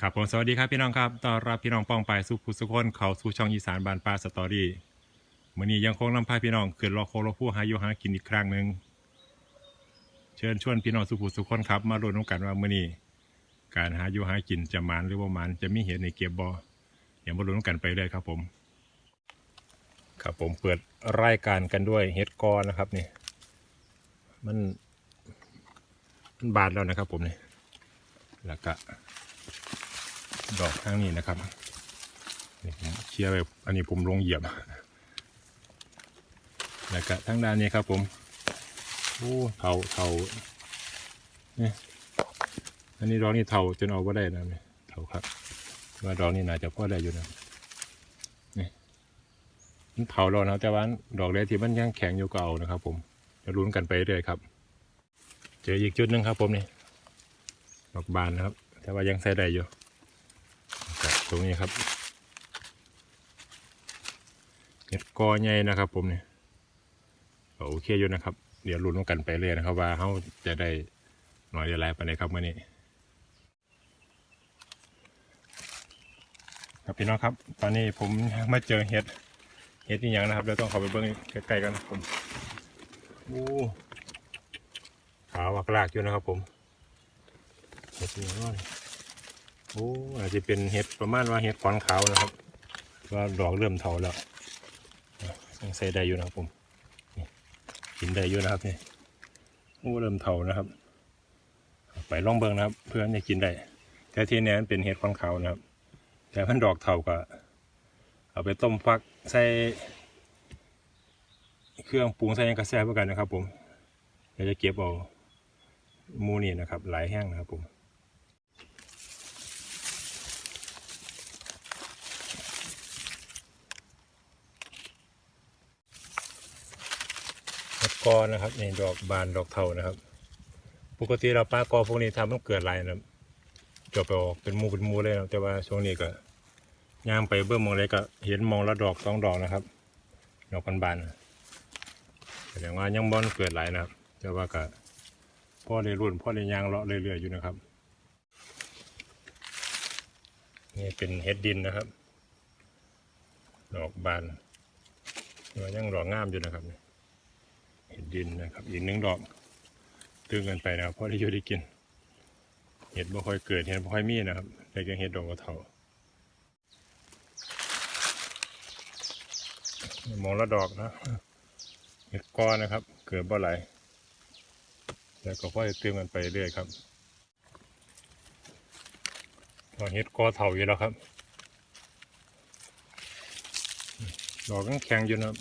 ครับผมสวัสดีครับพี่น้องครับต้อนรับพี่น้องป้องไปสู่ผู้สุขคนเขาสู่ช่องอีสานบานปลาสตอรี่มื้อนี้ยังคงนำพาพี่น้องขึ้นรอโคโลผู้หาอยู่หากินอีกครั้งหนึ่งเชิญชวนพี่น้องสู่ผู้สุขคนครับ มาลุ้นกันว่ามื้อนี้การหาอยู่หากินจะมานหรือว่ามานจะมีเหตุในเก็บบ่เดี๋ยวมาลุ้นกันไปเลยครับผม ครับผมเปิดรายการกันด้วยเฮ็ดกอนะครับนี่มันมันบาดแล้วนะครับผมนี่แล้วก็ ดอกข้างนี้นะครับนี่ผมเคลียร์ไปอันนี้ผมลงเหยียบแล้วก็ทั้งด้านนี้ครับผมโอ้เทาเทาเนี่ยอันนี้ดอกนี้เทาจนเอาไ่ได้นะเนี่ยเทาครับว่าดอกนี้น่าจะพอได้อยู่นะนี่มันเผาแล้วนะแต่ว่าดอกเล็กที่มันยังแข็งอยู่ก็เอานะครับ ผมจะลุ้นกันไปเรื่อยครับ เจออีกจุดหนึ่งครับ ผมนี่ดอกบานนะครับ แต่ว่ายังใส่ได้อยู่ ตรงนี้ครับเห็ดกอใหญ่นะครับ ผมเนี่ยโอเคอยู่นะครับ เดี๋ยวลุ้นกันไปเลยนะครับ ว่าเขาจะได้หน่อยอะไรไปไหนครับเมื่อนี้ครับพี่น้องครับ ตอนนี้ผมมาเจอเห็ดเห็ดนี่ยังนะครับเดี๋ยวต้องเข้าไปเบิ้งใกล้ๆกันนะครับผมโอ้ขาวอักลากอยู่นะครับ ผมเห็ดนี่น้อย โอ้อาจจะเป็นเห็ดประมาณว่าเห็ดขอนขาวนะครับ ว่าดอกเริ่มเถาแล้วยังใส่ได้อยู่นะครับผมกินได้อยู่นะครับนี่โอ้เริ่มเถานะครับ ไปล่องเบิงนะครับ เพื่อนจะกินได้แต่ที่นี้มันเป็นเห็ดขอนขาวนะครับ แต่มันดอกเถาก็เอาไปต้มฟักใส่เครื่องปรุงใส่ยังกระแซบเพื่อกันนะครับ ผมเดี๋ยวจะเก็บเอามูนี่นะครับหลายแห้งนะครับผม กอนะครับนี่ดอกบานดอกเทานะครับ ปกติเราปลากอพวกนี้ทำมันเกิดลายนะครับจบไปออกเป็นมูเป็นมูเลยนะแต่ว่าช่วงนี้ก็ย่างไปเบื้องมองเลยก็เห็นมองละดอกสองดอกนะครับ ดอกบานๆนแสดงว่ายังบอนเกิดหลายนะครับ แต่ว่าก็พ่อได้รุ่นพ่อได้ยางเลาะเรื่อยๆอยู่นะครับนี่เป็นเห็ดดินนะครับ ดอกบานยังดอกงามอยู่นะครับเห็ดดินนะครับ อีกหนึ่งดอก ตึงกันไปนะครับเพราะได้อยู่ได้กิน เห็ดบ่ค่อยเกิดเห็ดบ่ค่อยมีนะครับแต่ก็เห็ดดอกกระเถามองละดอกนะเห็ดก้อนนะครับ เกิดบ่ไหลแล้วก็ค่อยตึงกันไปเรื่อยครับตอนเห็ดกอเถาอยู่แล้วครับ ดอกยังแข็งอยู่นะครับ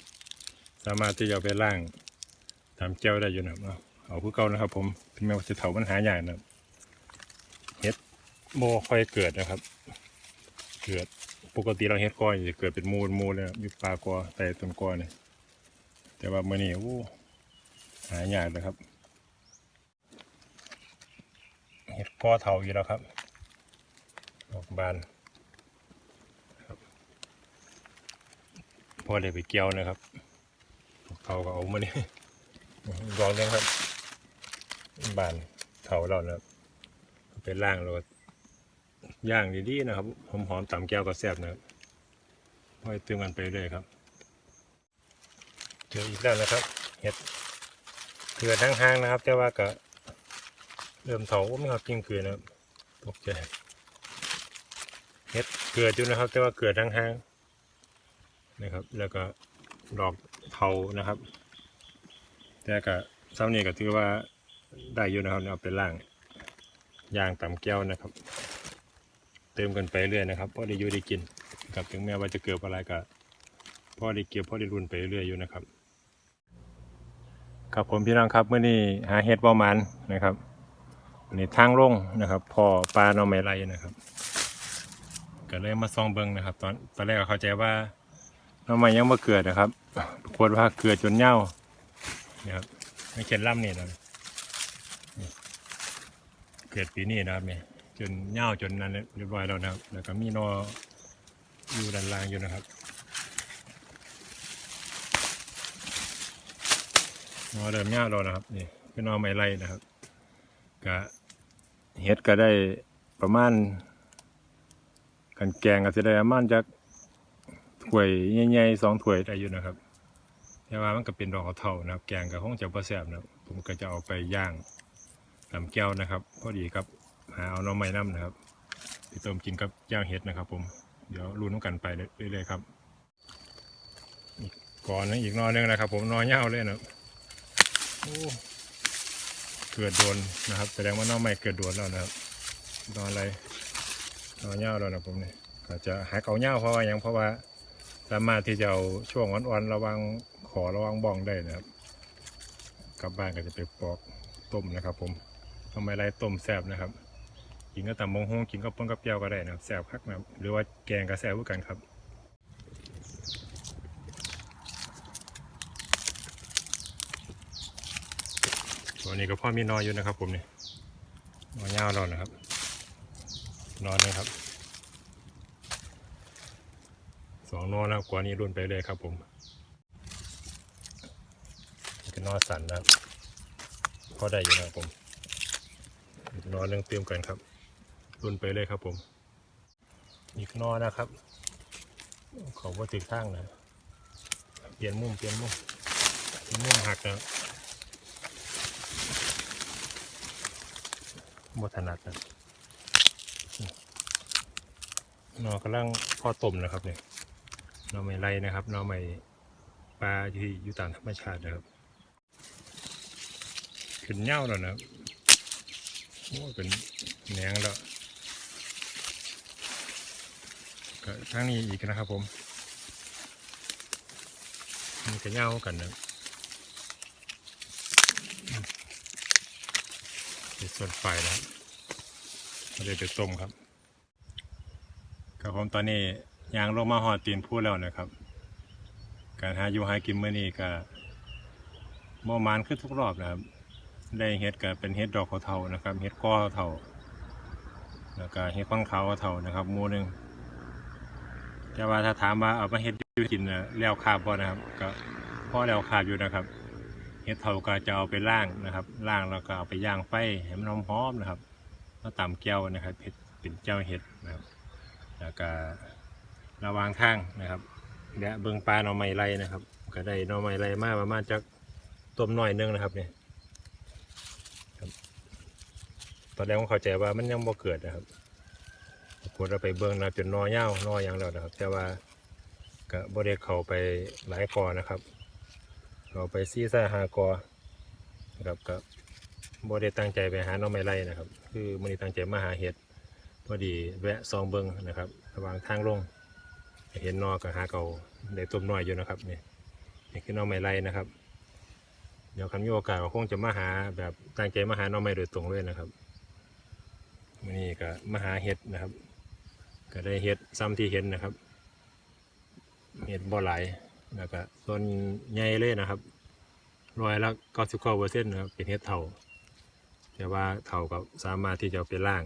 สามารถที่จะไปล่าง ทำเจ้าได้อยู่นะครับเอาผู้เก่านะครับ ผมถึงแม้ว่าจะเถามันหายากนะครับเฮ็ดโมค่อยเกิดนะครับ เกิดปกติเราเฮ็ดก้อยจะเกิดเป็นมูลมูลเลยมีปลากอแต่ต้นกอเนี่ยแต่ว่าเมื่อนี้โอ้หายากนะครับเฮ็ดกอเถาอยู่แล้วครับดอกบานพอได้ไปเกี่ยวนะครับเขาก็เอามาเนี่ย ลองเลยครับ บานเถาเรานะครับเป็นล่างเราย่างดีๆนะครับหอมๆต่ำแก้วก็แซ่บนะครับค่อยเติมกันไปเรื่อยครับเจออีกแล้วนะครับ เห็ดเกลือทั้งห้างนะครับ แต่ว่าก็เริ่มเถาไม่ครับกิ้งเกลือนะครับตกใจเห็ดเกลืออยู่นะครับ แต่ว่าเกลือทั้งห้างนะครับ แล้วก็ดอกเทานะครับ แต่ก็ซ้ำนี่ก็ถือว่าได้อยู่นะครับเอาไปล่างย่างต่ำแก้วนะครับ เติมกันไปเรื่อยนะครับพอได้อยู่ได้กินกับถึงแม้ว่าจะเกิดอะไรก็พอได้เกี่ยวพอได้รุนไปเรื่อยอยู่นะครับ ครับผมพี่น้องครับเมื่อนี้หาเห็ดประมาณนะครับนนี้ทางลงนะครับพอปลาหน่อไม้ไรนะครับก็เลยมาซองเบิงนะครับ ตอนตอนแรกเข้าใจว่าหน่อไม้ยังไม่เกิดนะครับปรว่าเกิดจนเน่า นี่ครับไม่เขียนล่ำนี่นะเกิดปีนี้นะครับเนี่ยจนเน่าจนนั้นเรียบร้อยแล้วนะครับ แล้วก็มีนออยู่ด้านล่างอยู่นะครับนอเริ่มเน่าแล้วนะครับนี่เป็นนอไม้ไล่นะครับก็เฮ็ดก็ได้ประมาณกันแกงก็สิได้ประมาณจักถ้วยใหญ่ๆสองถ้วยได้อยู่นะครับ แต่ว่ามันก็เป็นดอกเท่านะครับ แกงก็คงจะบ่แซบนะผมก็จะเอาไปย่างลำแก้วนะครับ พอดีครับหาเอาน้องไม้น้ำนะครับไปต้มกินกับย่างเห็ดนะครับ ผมเดี๋ยวรุ่นกันไปเรื่อยๆครับก่อนนะอีกนอหนึงนะครับ ผมนอเน่าวเลยนะโอ้เกิดโดนนะครับ แสดงว่าน้องไม้เกิดโดนแล้วนะครับนอนอะไรนอนเน่าวแล้วนะผมเนี่ยก็จะหาเกาเน่าวเพราะว่ายังเพราะว่าสามารถที่จะเอาช่วงอ่อนๆระวัง อระวังบ้องได้นะครับกลับบ้านก็จะไปปอกต้มนะครับ ผมทำไมไรต้มแซ่บนะครับกินก็ตำมงฮงกินก็ป้นกับเปรี้ยวก็ได้นะครับแซ่บคักนะครับหรือว่าแกงก็แซ่บเหมือนกันครับตัวนี้ก็พ่อมีนอนอยู่นะครับผมนี่นอนยาวแล้วนะครับ นอนนะครับสองนอนแล้วกว่านี้รุ่นไปเลยครับผม นอนสันนะครับพอได้อยู่นะครับผมอีกนอนหนึงเตรียมกันครับรุนไปเลยครับผม อีกนอนะครับเขาว่าติดข้างนะเปลี่ยนมุมเปลี่ยนมุมเปลี่ยนมุมหักนะบถนัดนะนอกำลังพอต้มนะครับเนี่ยนอไม่ไรนะครับนอไม่ปลาที่อยู่ตามธรรมชาตินะครับ ขึ้นเหย้าแล้วนะโอ้เป็นแหนงแล้วก็ทางนี้อีกนะครับผมมีกระเหย้ากันนะเป็นส่วนไฟนะครับเราจะไปต้มครับ ครับผมตอนนี้ยางลงมาหอดตีนพูดแล้วนะครับ การหาอยู่หากินเมื่อนี้ก็โมมานขึ้นทุกรอบนะครับ ได้เฮ็ดก็เป็นเฮ็ดดอกเขาเทานะครับ เฮ็ดก้อเทาแล้วก็เฮ็ดฟังขาวเทานะครับมูหนึงแต่ว่าถ้าถามว่าเอามาเฮ็ดอยู่กินนะแล้วคาบบ่นะครับ ก็พอแล้วคาบอยู่นะครับเฮ็ดเทาก็จะเอาไปล่างนะครับล่างแล้วก็เอาไปย่างไฟให้มันหอมๆนะครับแล้วตำแก้วนะครับเฮ็ดเป็นเจ้าเห็ดนะครับ แล้วก็ระวางทางนะครับแวะเบิ่งปลาหน่อไม้ไรนะครับ ก็ได้หน่อไม้ไรมาประมาณจักต้มหน่อยหนึงนะครับเนี่ยครับ ตอนแรกผมเข้าใจว่ามันยังบ่เกิดนะครับกดเราไปเบิ้งนะจนนอเย่าวนอหยังแล้วนะครับ แต่ว่าก็บ่ได้เข้าไปหลายกอนะครับเข้าไปซี่ซ่าหากอนะครับก็บ่ได้ตั้งใจไปหาน้องไม้ไล่นะครับ คือมันนี้ตั้งใจมาหาเห็ดพอดีแวะซองเบิ้งนะครับ ระหว่างทางลง เห็นนอกับหาเก่าได้ต้มน้อยอยู่นะครับนี่นี่คือน้องไม้ไล่นะครับ เดี๋ยวคันมีโอกาสก็คงจะมาหาแบบตั้งใจมาหาน้องไม้โดยตรงเลยนะครับ วันนี้ก็มาหาเห็ดนะครับ ก็ได้เห็ดซ้ำที่เห็นนะครับ เห็ดบ่อไหลแล้วก็ส่วนใหญ่เลยนะครับรอยละเก้าสิบเก้าเปอร์เซ็นต์นะครับเป็นเห็ดเถาแต่ว่าเถาก็สามารถที่จะเอาไปล่าง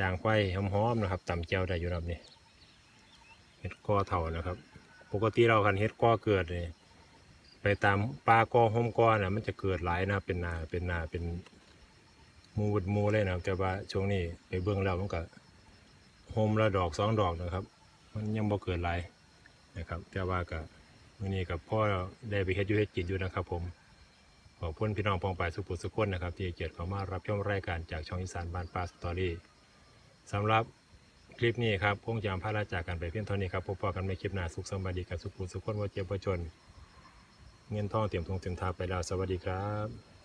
ย่างไฟหอมๆนะครับต่ำเจียวได้อยู่นะครับนี่เห็ดก้อเถานะครับ ปกติเราคันเห็ดก้อเกิดเนี่ยไปตามปลากอหอมก้อนะมันจะเกิดหลายนะเป็นนาเป็นนาเป็น มูดมูเลยนะครับแต่ว่าช่วงนี้ไปเบื้องแล้วมันก็โฮมละดอกสองดอกนะครับ มันยังบ่เกิดหลายนะครับ แต่ว่าก็มื้อนี้กับพ่อได้ไปเฮ็ดยูเฮ็ดกินอยู่นะครับ ผมขอบคุณพี่น้องปองปายสุขุสุขคนนะครับ ที่เกียรติเข้ามารับชมรายการจากช่องอีสานบ้านป่าสตอรี่สำหรับคลิปนี้ครับคงจะพาลาจากกันไปเพียงเท่านี้ครับพบกันในคลิปหน้าสุขสมบัติกับสุขุสุขคนว่าเจ็บว่าจนเงินทองเตรียมทงเตรียมทาไปแล้วสวัสดีครับ